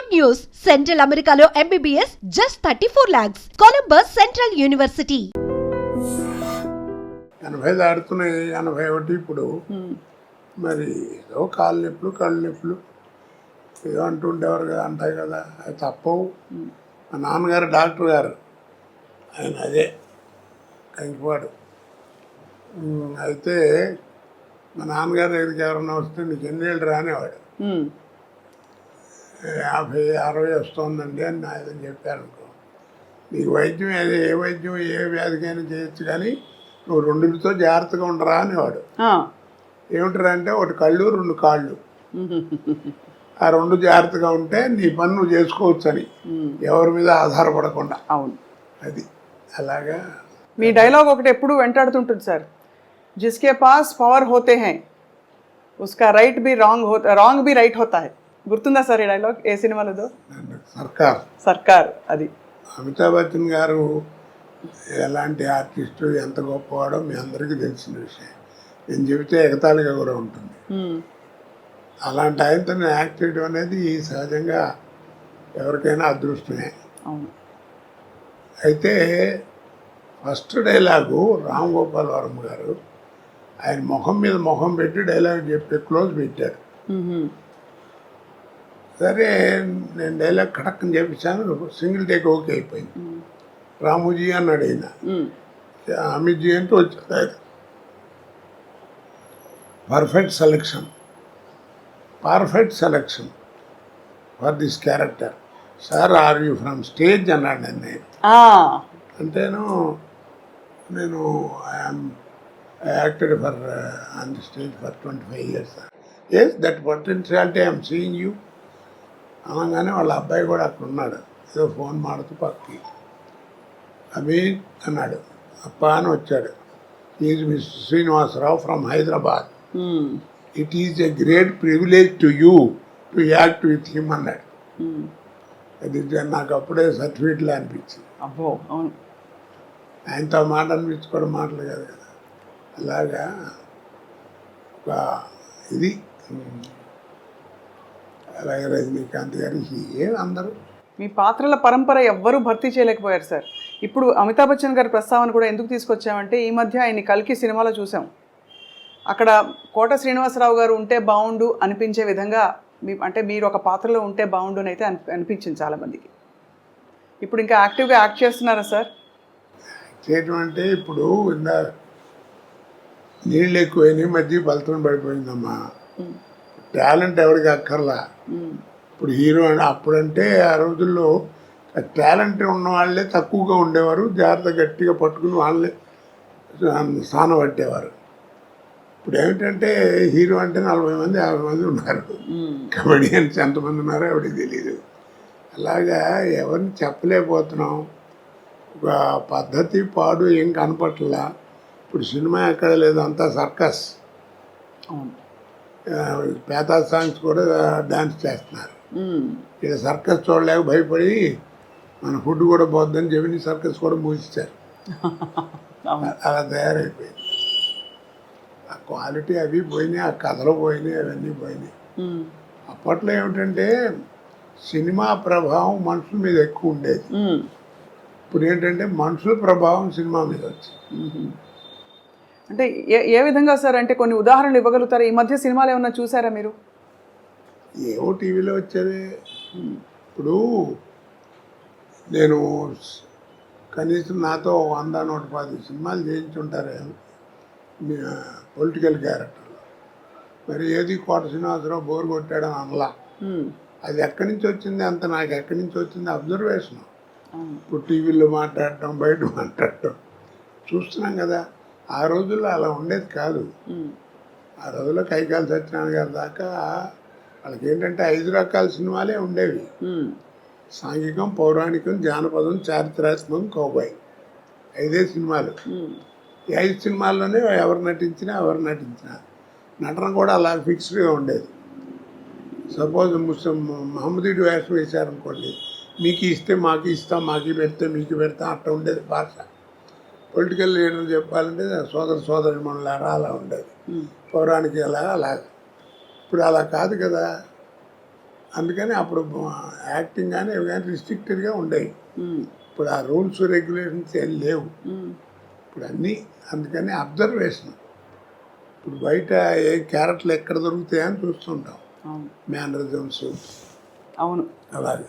Good news! Central Americano MBBS just 34 lakhs. Columbus Central University. ఎనభై దాడుతున్నాయి ఎనభై ఒకటి ఇప్పుడు. మరి ఏదో కాళ్ళు నొప్పులు కళ్ళు నొప్పులు. ఏదో అంటుండేవారు కదా అంటాయి కదా. అది తప్పవు. మా నాన్నగారు డాక్టర్ గారు. ఆయన అదే. కంకిపాడు అయితే మా నాన్నగారి దగ్గరికి ఎవరన్నా వస్తే నీకు ఎన్నేళ్ళు రానేవాడు. ఉమ్. యాభై అరవై వస్తుందండి అని ఆయన చెప్పారు అనుకో. నీకు వైద్యం ఏది ఏ వైద్యం ఏ వ్యాధికైనా చేయొచ్చు కానీ నువ్వు రెండుతో జాగ్రత్తగా ఉండరా అనేవాడు. ఆ. ఏమిటారా అంటే ఒకటి కళ్ళు రెండు కాళ్ళు. ఆ రెండు జాగ్రత్తగా ఉంటే నీ పని నువ్వు చేసుకోవచ్చు అని. ఎవరి మీద ఆధారపడకుండా. అవును. అది. అలాగా. మీ డైలాగ్ ఒకటి ఎప్పుడు వెంటాడుతుంటుంది సార్. జిస్కే పాస్ పవర్ హోతే హై. ఉస్కా రైట్ బి రాంగ్ హో రాంగ్ బి రైట్ హోతా హై. గుర్తుందా సార్ ఈ డైలాగ్ ఏ సినిమాలదో? సర్కార్. సర్కార్ అది. అమితాబ్ బచ్చన్ గారు ఎలాంటి ఆర్టిస్టు ఎంత గొప్పవాడో మీ అందరికీ తెలిసిన విషయం. నేను చెబితే ఎగతాళిగా కూడా ఉంటుంది. అలాంటి ఆయనతో యాక్ట్ చేయడం అనేది సహజంగా ఎవరికైనా అదృష్టమే. అవును. అయితే ఫస్ట్ డైలాగు రామ్ గోపాల్ వర్మ గారు ఆయన ముఖం మీద ముఖం పెట్టి డైలాగ్ చెప్పి క్లోజ్ పెట్టారు. సరే నేను డైలాగ్ కడక్కని చెప్పించాను సింగిల్ టేక్ ఓకే అయిపోయింది. రాముజీ అన్నాడు ఆయన. ఉమ్. అమిత్జీ అంటే వచ్చాడు ఆయన. Perfect selection perfect selection for this character sir are you from stage అన్నాడు నేను. అంటేను నేను I'm acted for on the stage for twenty five years yes that potentiality I'm seeing you అనగానే వాళ్ళ అబ్బాయి కూడా అక్కడ ఉన్నాడు ఏదో ఫోన్ మాడుతూ పక్కకి అమీన్ అన్నాడు. అప్ప అని వచ్చాడు. Is miss Srinivasarao from Hyderabad. It is a great privilege to you to act with him అన్నాడు. ఉమ్. అది నాకు అప్పుడే సర్టిఫికెట్లో అనిపించింది. అబ్బో అవును. ఆయనతో మాట అనిపించుకోవడం మాటలు కాదు కదా. అలాగా? ఒక ఇది. అలాగే రజనీకాంత్ గారి ఏం అందరూ? మీ పాత్రల పరంపర ఎవ్వరూ భర్తీ చేయలేకపోయారు సార్. ఇప్పుడు అమితాబ్ బచ్చన్ గారి ప్రస్తావన కూడా ఎందుకు తీసుకొచ్చామంటే ఈ మధ్య ఆయన కల్కి సినిమాలో చూసాం. అక్కడ కోట శ్రీనివాసరావు గారు ఉంటే బాగుండు అనిపించే విధంగా మీ అంటే మీరు ఒక పాత్రలో ఉంటే బాగుండు అని అయితే అనిపి- అనిపించింది చాలామందికి ఇప్పుడు ఇంకా యాక్టివ్గా యాక్ట్ చేస్తున్నారా సార్? చేయటం అంటే ఇప్పుడు ఇందా నీళ్ళు ఎక్కువైనాయి మధ్య ఫలితం పడిపోయిందమ్మా. టాలెంట్ ఎవరికి అక్కర్లా. ఇప్పుడు హీరో అప్పుడంటే ఆ రోజుల్లో టాలెంట్ ఉన్న వాళ్ళే తక్కువగా ఉండేవారు జాగ్రత్త గట్టిగా పట్టుకుని వాళ్ళే స్థానం పట్టేవారు. ఇప్పుడు ఏమిటంటే హీరో అంటే నలభై మంది యాభై మంది ఉన్నారు. ఉమ్, కబడ్డియన్స్ ఎంతమంది ఉన్నారో ఎవరికి తెలియదు అలాగా ఎవరిని చెప్పలేకపోతున్నాం. ఒక పద్ధతి పాడు ఏం కనపట్లా. ఇప్పుడు సినిమా ఎక్కడ లేదు అంతా సర్కస్. అవును. పేతా సాంగ్స్ కూడా డాన్స్ చేస్తున్నారు. ఉమ్, ఇక సర్కస్ చూడలేక భయపడి మన ఫుడ్ కూడా పోద్దని చెప్పి సర్కస్ కూడా మూసిచ్చారు. అలా తయారైపోయింది. ఆ క్వాలిటీ అవి పోయినాయి ఆ కథలు పోయినాయి అవన్నీ పోయినాయి. అప్పట్లో ఏమిటంటే సినిమా ప్రభావం మనుషుల మీద ఎక్కువ ఉండేది. ఇప్పుడు ఏంటంటే మనుషుల ప్రభావం సినిమా మీద వచ్చింది. అంటే ఏ ఏ విధంగా సార్? అంటే కొన్ని ఉదాహరణలు ఇవ్వగలుగుతారా? ఈ మధ్య సినిమాలు ఏమన్నా చూసారా మీరు? ఏవో టీవీలో వచ్చేవి ఇప్పుడు నేను కనీసం నాతో వంద నూట పది సినిమాలు చేయించుంటారే పొలిటికల్ క్యారెక్టర్లో. మరి ఏది కోట శ్రీనివాసరావు బోర్ కొట్టాడని అనలా. అది ఎక్కడి నుంచి వచ్చింది? అంత నాకు ఎక్కడి నుంచి వచ్చింది? అబ్జర్వేషన్. ఇప్పుడు టీవీలో మాట్లాడటం బయట మాట్లాడటం. చూస్తున్నాం కదా. ఆ రోజుల్లో అలా ఉండేది కాదు. ఆ రోజుల్లో కైకాల సత్యనారాయణ గారి దాకా వాళ్ళకి ఏంటంటే ఐదు రకాల సినిమాలే ఉండేవి. సాంఘికం పౌరాణికం జానపదం చారిత్రాత్మకం కౌబాయ్ ఐదే సినిమాలు. ఈ ఐదు సినిమాల్లోనే ఎవరు నటించినా ఎవరు నటించినా నటన కూడా అలా ఫిక్స్డ్గా ఉండేది. సపోజ్ ముస్లిం మహమ్మదీడు వేషం వేశారనుకోండి మీకు ఇస్తే మాకు ఇస్తాం మాకు పెడితే మీకు పెడతాం అట్లా ఉండేది భాష. పొలిటికల్ లీడర్ చెప్పాలంటే సోదర సోదరి మనలారా అలా ఉండేది. పౌరాణిక అలా అలా. ఇప్పుడు అలా కాదు కదా. అందుకని అప్పుడు యాక్టింగ్ కానీ ఇవి కానీ రిస్ట్రిక్టెడ్గా ఉండేవి. ఇప్పుడు ఆ రూల్స్ రెగ్యులేషన్స్ ఏం లేవు. ఇప్పుడు అన్నీ అందుకని అబ్జర్వేషన్. ఇప్పుడు బయట ఏ క్యారెట్లు ఎక్కడ దొరుకుతాయని చూస్తుంటాం. మేనరిజమ్స్ అవును. అలాగే.